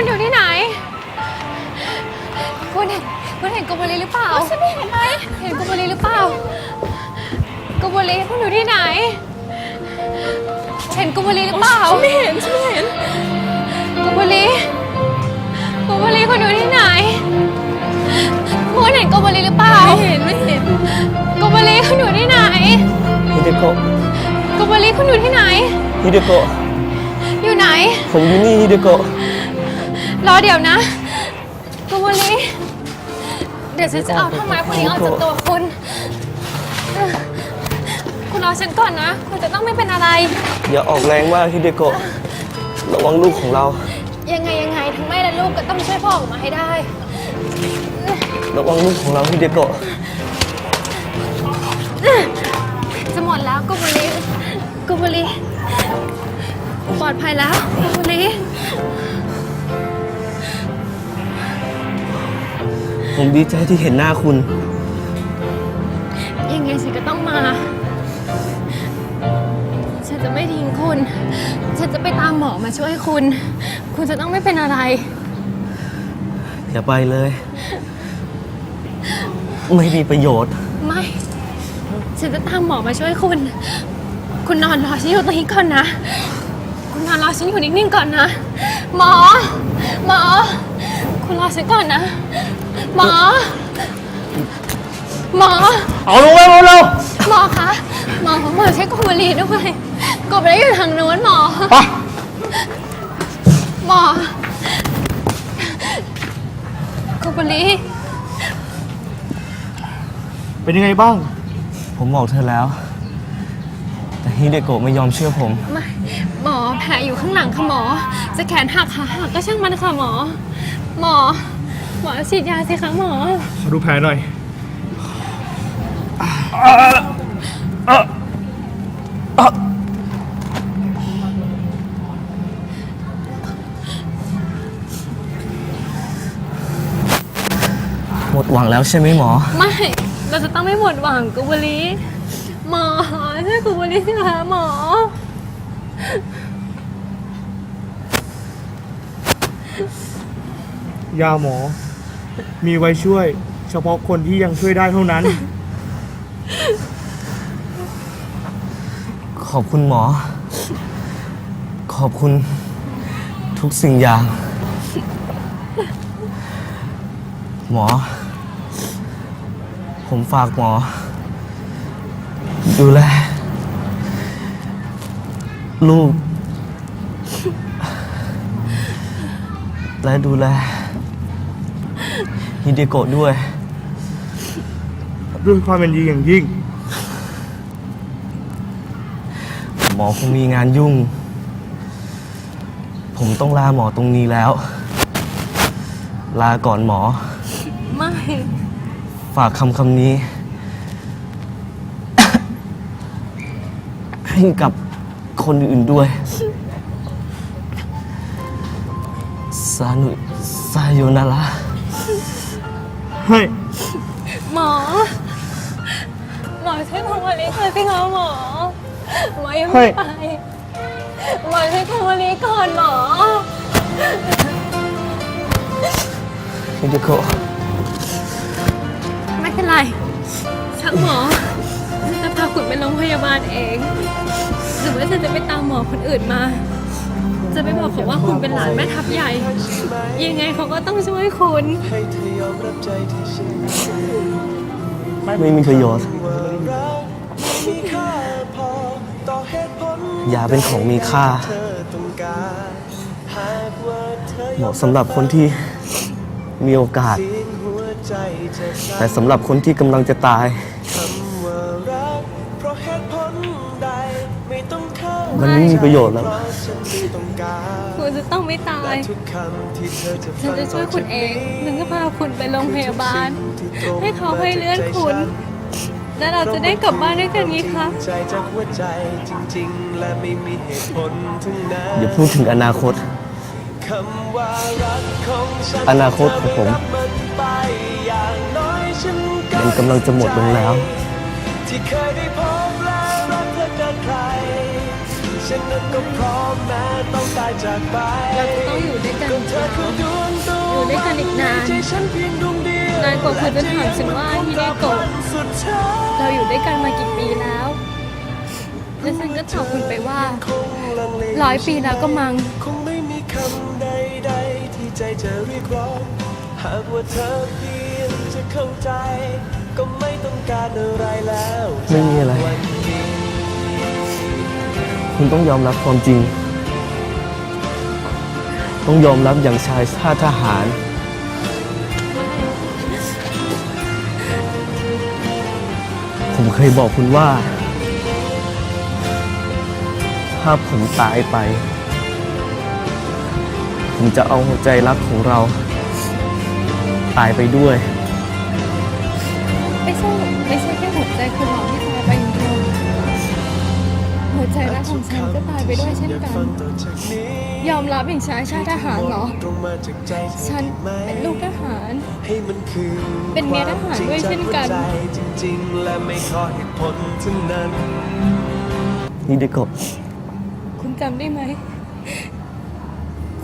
คุณอยู่ที่ไหน คุณเห็นคุณเห็นโกโบลิหรือเปล่าฉันไม่เห็นเลยเห็นโกโบลิหรือเปล่าโกโบลิคุณอยู่ที่ไหน เห็นโกโบลิหรือเปล่าไม่เห็นฉันไม่เห็นโกโบลิโกโบลิคุณอยู่ที่ไหน คุณเห็นโกโบลิหรือเปล่าไม่เห็นไม่เห็นโกโบลิคุณอยู่ที่ไหนฮิเดโกะโกโบลิคุณอยู่ที่ไหนฮิเดโกะอยู่ไหน ผมอยู่นี่ฮิเดโกะ รอเดี๋ยวนะโกโบลิเดี๋ยวฉันจะเอาท่อนไม้พวกนี้ออกจากตัวคุณ คุณรอฉันก่อนนะ คุณจะต้องไม่เป็นอะไร อย่าออกแรงมากฮิเดโกะระวังลูกของเรา ยังไงยังไงทั้งแม่และลูกก็ต้องช่วยพ่อออกมาให้ได้ ระวังลูกของเราฮิเดโกะจะหมดแล้วโกโบลิโกโบลิปลอดภัยแล้วโกโบลิ ผมดีใจที่เห็นหน้าคุณ ยังไงฉันก็ต้องมา ฉันจะไม่ทิ้งคุณ ฉันจะไปตามหมอมาช่วยคุณ คุณจะต้องไม่เป็นอะไร อย่าไปเลย ไม่มีประโยชน์ ไม่ ฉันจะตามหมอมาช่วยคุณ คุณนอนรอฉันอยู่ตรงนี้ก่อนนะ คุณนอนรอฉันอยู่นิ่งๆก่อนนะ หมอ หมอ คุณรอฉันก่อนนะ หมอ หมอ เอาลงไปหมดเราหมอคะ หมอของหมอใช้กบบุหรีด้วยกบได้อยู่ทางนู้นหมอ ไปหมอกบบุหรีเป็นยังไงบ้าง ผมบอกเธอแล้ว แต่ฮิเดโกะไม่ยอมเชื่อผม ไม่หมอแผลอยู่ข้างหลังค่ะหมอ จะแขนหักขาหักก็ช่างมันค่ะหมอ หมอหม อฉีดยาสิคะหมอ ขอดูแผลหน่อยหมดหวังแล้วใช่ไหมหมอ ไม่ เราจะต้องไม่หมดหวังกุบลีหมอช่วยกุบลีสิคะหมอ ยาหมอ มีไว้ช่วย เฉพาะคนที่ยังช่วยได้เท่านั้น ขอบคุณหมอ ขอบคุณทุกสิ่งอย่าง หมอ ผมฝากหมอ ดูแล ลูก และดูแล ฮิเดโกะด้วย ด้วยความเป็นดีอย่างยิ่ง หมอคงมีงานยุ่ง ผมต้องลาหมอตรงนี้แล้ว ลาก่อนหมอ ไม่ ฝากคำคำนี้ ให้กับคนอื่นด้วย ซานุซาโยนาระ ให้ หมอ หมอช่วยกุบลีก่อนสิคะหมอ หมอยังไม่ไป หมอช่วยกุบลีก่อนหมอฮิเดโกะไม่เป็นไรช่างหมอฉันจะพาคุณไปโรงพยาบาลเอง หรือว่าฉันจะไปตามหมอคนอื่นมา จะไปบอกเขาว่าคุณเป็นหลานแม่ทัพใหญ่ ยังไงเขาก็ต้องช่วยคุณ ไม่มีประโยชน์ ยาเป็นของมีค่า เหมาะสำหรับคนที่มีโอกาส แต่สำหรับคนที่กำลังจะตาย มันไม่มีประโยชน์แล้ว คุณจะต้องไม่ตาย ฉันจะช่วยคุณเองฉันจะพาคุณไปโรงพยาบาล ให้เขาให้เลื่อนคุณ แล้วเราจะได้กลับบ้านด้วยกันงี้คะใจจากหัวใจจริงๆ และไม่มีเหตุผลทั้งนั้นอย่าพูดถึงอนาคต คำว่ารักของฉันอนาคตของผมรับมันไปอย่างน้อยฉันก็มันกำลังจะหมดลงแล้ว ที่เคยได้พบ ฉันนั้นก็พร้อมแม้ต้องตายจากไปเราจะต้องอยู่ด้วยกันก็เธอคือดวงดวงอยู่ด้วยกันอีกนานใจฉันเพียงดวงเดียวนานกว่าคุณจะถามฉันว่าฮิเดโกะสุดท้ายเราอยู่ด้วยกันมากี่ปีแล้วแล้วฉันก็ตอบคุณไปว่าคงลังเลร้อยปีแล้วก็มังคงไม่มีคำใดๆที่ใจจะเรียกร้องหากว่าเธอเพียงจะเข้าใจ ก็ไม่ต้องการอะไรแล้วไม่มีอะไรจากวันนี้ คุณต้องยอมรับความจริง ต้องยอมรับอย่างชายชาติทหาร ผมเคยบอกคุณว่า ถ้าผมตายไป ผมจะเอาหัวใจรักของเรา ตายไปด้วย ไม่ใช่ไม่ใช่แค่หัวใจคุณหรอก หัวใจรักของฉันก็ตายไปด้วยเช่นกัน ยอมรับอย่างชายชาติทหารเหรอ ฉันเป็นลูกทหารให้มันคือเป็นเมียทหารด้วยเช่นกันความจริงจากหัวใจจริงๆและไม่ขอเหตุผลทั้งนั้นฮิเดโกะคุณจำได้ไหม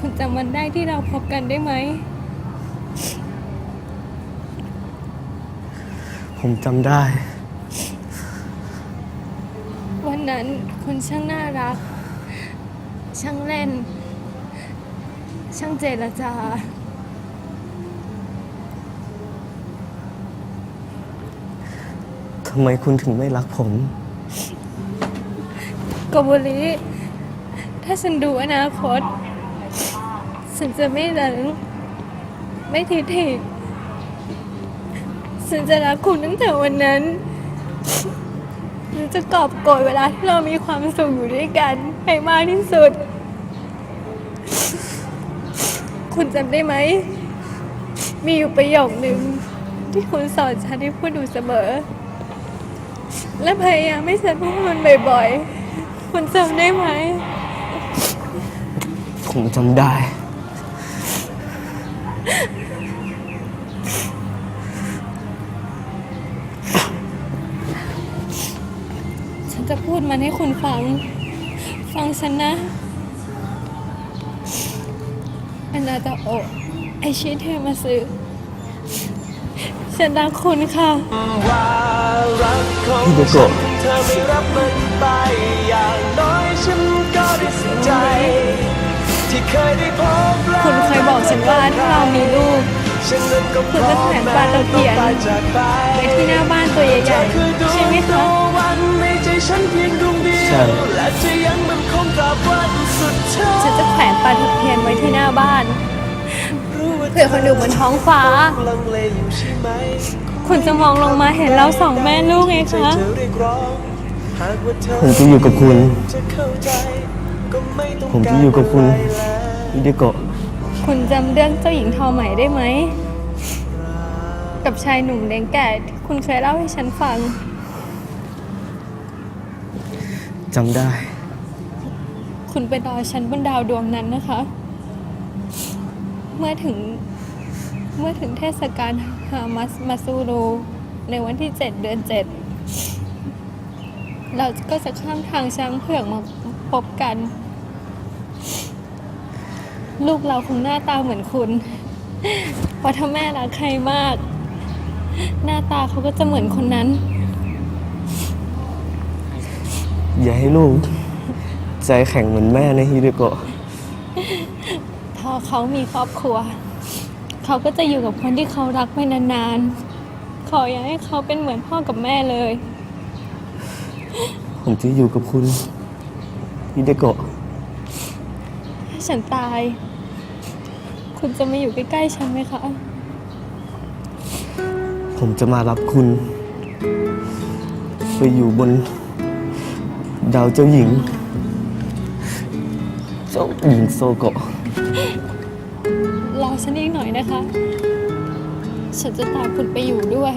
คุณจำวันได้ที่เราพบกันได้ไหม ผมจำได้วั นนั้นคุณช่างน่ารัก ช่างเล่น ช่างเจรจา ทำไมคุณถึงไม่รักผม โกโบริถ้าฉันดูอนาคต ฉันจะไม่หลังไม่ทิฐิฉันจะรักคุณตั้งแต่วันนั้น ฉันจะกอบโกยเวลาที่เรามีความสุขอยู่ด้วยกันให้มากที่สุด คุณจำได้ไหม มีอยู่ประโยคหนึ่งที่คุณสอนฉันให้พูดอยู่เสมอ และพยายามให้ฉันพูดมันบ่อยๆ คุณจำได้ไหม ผมจำได้ จะพูดมันให้คุณฟัง ฟังฉันนะอนาตาโอะไอชิเทมาซึฉันรักคุณค่ะว่ารักของฮิเดโกะฉันเธอไม่รับมันไปอย่างน้อยฉันก็ได้สิ้นใจที่เคยได้พบรักคุณเคยบอกฉันว่าถ้าเรามีลูกฉันนั้นก็พคุณร้อจะมแขวนปลาตะเพียนแม้ต้องตายจากไปไว้ที่หน้าบ้านตัวใหเธญ่อคือดๆวใช่งไหมตะคะวันในใจ ฉันเพียงดวงเดีใช่ยว และจะยังมันคงตราบวันสุดท้ายฉันจะแขวนปลาตะเพียนไว้ที่หน้าบ้านรู้ว่าเผื่อคนดูบนท้องฟ้าลังเลอยู่ใช่ไหมคุณจะมองลงมาเห็นเราสองแม่ลูกไงใจคะเธอเรียกร้องหากว่าเธอผมจะอยู่กับคุณจะเข้าใจก็ไม่ต้องผมจะอยู่กับคุณการอะไรแล้วฮิเดโกะคุณจำเรื่องเจ้าหญิงทอใหม่ได้ไหม กับชายหนุ่มเลี้ยงแก่ที่คุณเคยเล่าให้ฉันฟัง จำได้ คุณไปรอฉันบนดาวดวงนั้นนะคะ เมื่อถึงเมื่อถึงเทศกาลฮามัสมาซูโรในวันที่ 7 เดือน 7 เราก็จะข้ามทางช้างเผือกมาพบกัน ลูกเราคงหน้าตาเหมือนคุณ เพราะถ้าแม่รักใครมาก หน้าตาเขาก็จะเหมือนคนนั้น อย่าให้ลูก ใจแข็งเหมือนแม่นะฮิเดโกะพอเขามีครอบครัว เขาก็จะอยู่กับคนที่เขารักไปนานๆ ขออย่าให้เขาเป็นเหมือนพ่อกับแม่เลย ผมจะอยู่กับคุณฮิเดโกะถ้าฉันตาย คุณจะมาอยู่ใกล้ๆฉันไหมคะ ผมจะมารับคุณ ไปอยู่บน ดาวเจ้าหญิง เจ้าหญิงโซโกะรอฉันอีกหน่อยนะคะ ฉันจะตามคุณไปอยู่ด้วย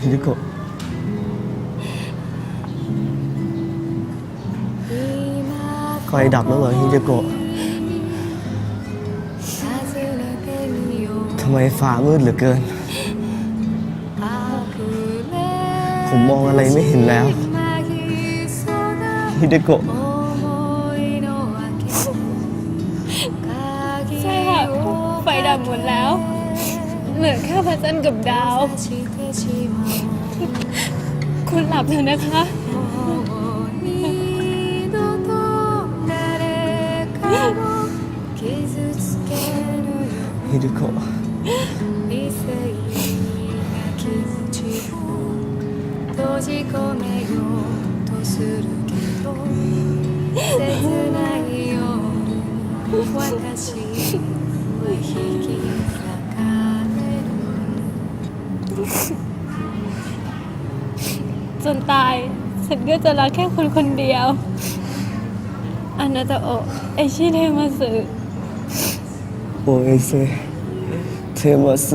ฮิเดโกะไฟดับแล้วเหรอฮิเดโกะทำไมฟ้ามืดเหลือเกิน ผมมองอะไรไม่เห็นแล้วผ ฮิเดโกะ ใช่ค่ะ ไฟดับหมดแล้ว เหลือแค่พระจันทร์กับดาว คุณหลับเถอะนะคะ ฮิเดโกะ 理性な気持ちを閉じ込めようとする จนตาย ฉันก็จะรักแค่คุณคนเดียวอนาตาโอะเอชิเทมาสึโอเอเซเทมัส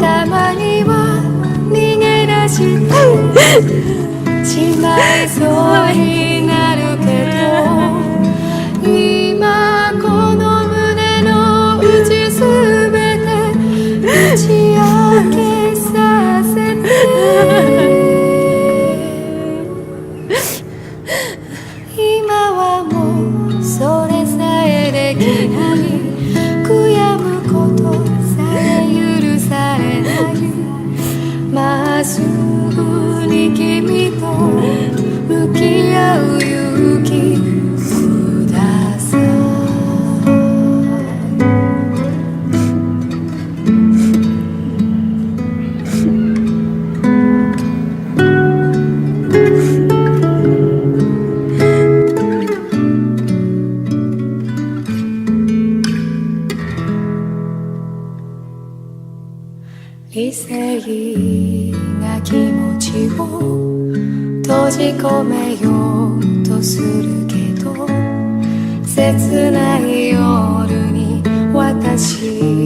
たまには逃げ出してしまいそうになるけど今この胸の内すべて打ち明けさせて。すぐに君と向き合うじ込めようとするけど切ない夜に私